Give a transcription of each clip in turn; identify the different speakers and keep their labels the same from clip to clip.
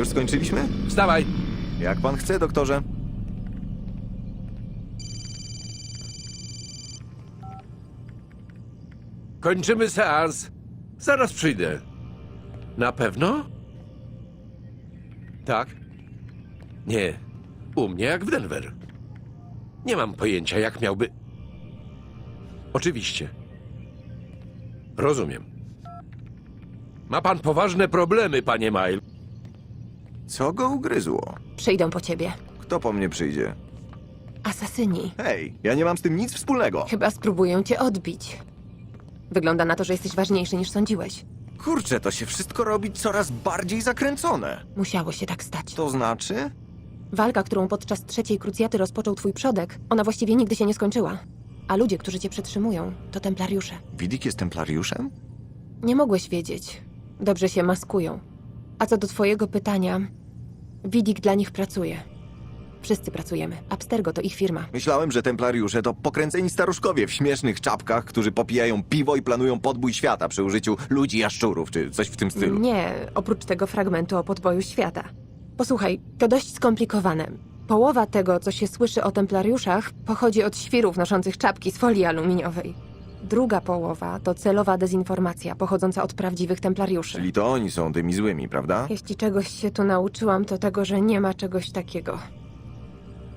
Speaker 1: Już skończyliśmy?
Speaker 2: Wstawaj!
Speaker 1: Jak pan chce, doktorze.
Speaker 2: Kończymy seans. Zaraz przyjdę. Na pewno? Tak? Nie. U mnie jak w Denver. Nie mam pojęcia, jak miałby. Oczywiście. Rozumiem. Ma pan poważne problemy, panie Mile.
Speaker 1: Co go ugryzło?
Speaker 3: Przyjdą po ciebie.
Speaker 1: Kto po mnie przyjdzie?
Speaker 3: Asasyni.
Speaker 1: Hej, ja nie mam z tym nic wspólnego.
Speaker 3: Chyba spróbują cię odbić. Wygląda na to, że jesteś ważniejszy niż sądziłeś.
Speaker 1: Kurczę, to się wszystko robi coraz bardziej zakręcone.
Speaker 3: Musiało się tak stać.
Speaker 1: To znaczy?
Speaker 3: Walka, którą podczas trzeciej krucjaty rozpoczął twój przodek, ona właściwie nigdy się nie skończyła. A ludzie, którzy cię przetrzymują, to templariusze.
Speaker 1: Widik jest templariuszem?
Speaker 3: Nie mogłeś wiedzieć. Dobrze się maskują. A co do twojego pytania, Widik dla nich pracuje. Wszyscy pracujemy. Abstergo to ich firma.
Speaker 1: Myślałem, że templariusze to pokręceni staruszkowie w śmiesznych czapkach, którzy popijają piwo i planują podbój świata przy użyciu ludzi jaszczurów, czy coś w tym stylu.
Speaker 3: Nie, oprócz tego fragmentu o podboju świata. Posłuchaj, to dość skomplikowane. Połowa tego, co się słyszy o templariuszach, pochodzi od świrów noszących czapki z folii aluminiowej. Druga połowa to celowa dezinformacja pochodząca od prawdziwych templariuszy.
Speaker 1: Czyli to oni są tymi złymi, prawda?
Speaker 3: Jeśli czegoś się tu nauczyłam, to tego, że nie ma czegoś takiego.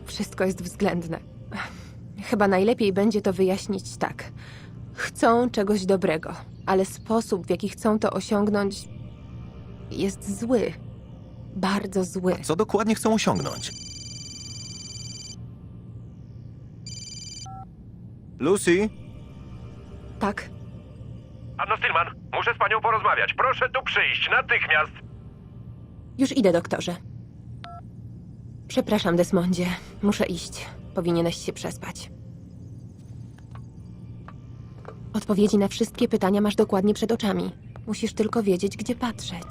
Speaker 3: Wszystko jest względne. Chyba najlepiej będzie to wyjaśnić tak. Chcą czegoś dobrego, ale sposób, w jaki chcą to osiągnąć, jest zły. Bardzo zły.
Speaker 1: Co dokładnie chcą osiągnąć? Lucy?
Speaker 3: Tak?
Speaker 2: Anno Stillman, muszę z panią porozmawiać. Proszę tu przyjść natychmiast.
Speaker 3: Już idę, doktorze. Przepraszam, Desmondzie. Muszę iść. Powinieneś się przespać. Odpowiedzi na wszystkie pytania masz dokładnie przed oczami. Musisz tylko wiedzieć, gdzie patrzeć.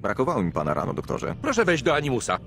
Speaker 1: Brakowało mi pana rano, doktorze.
Speaker 2: Proszę wejść do Animusa.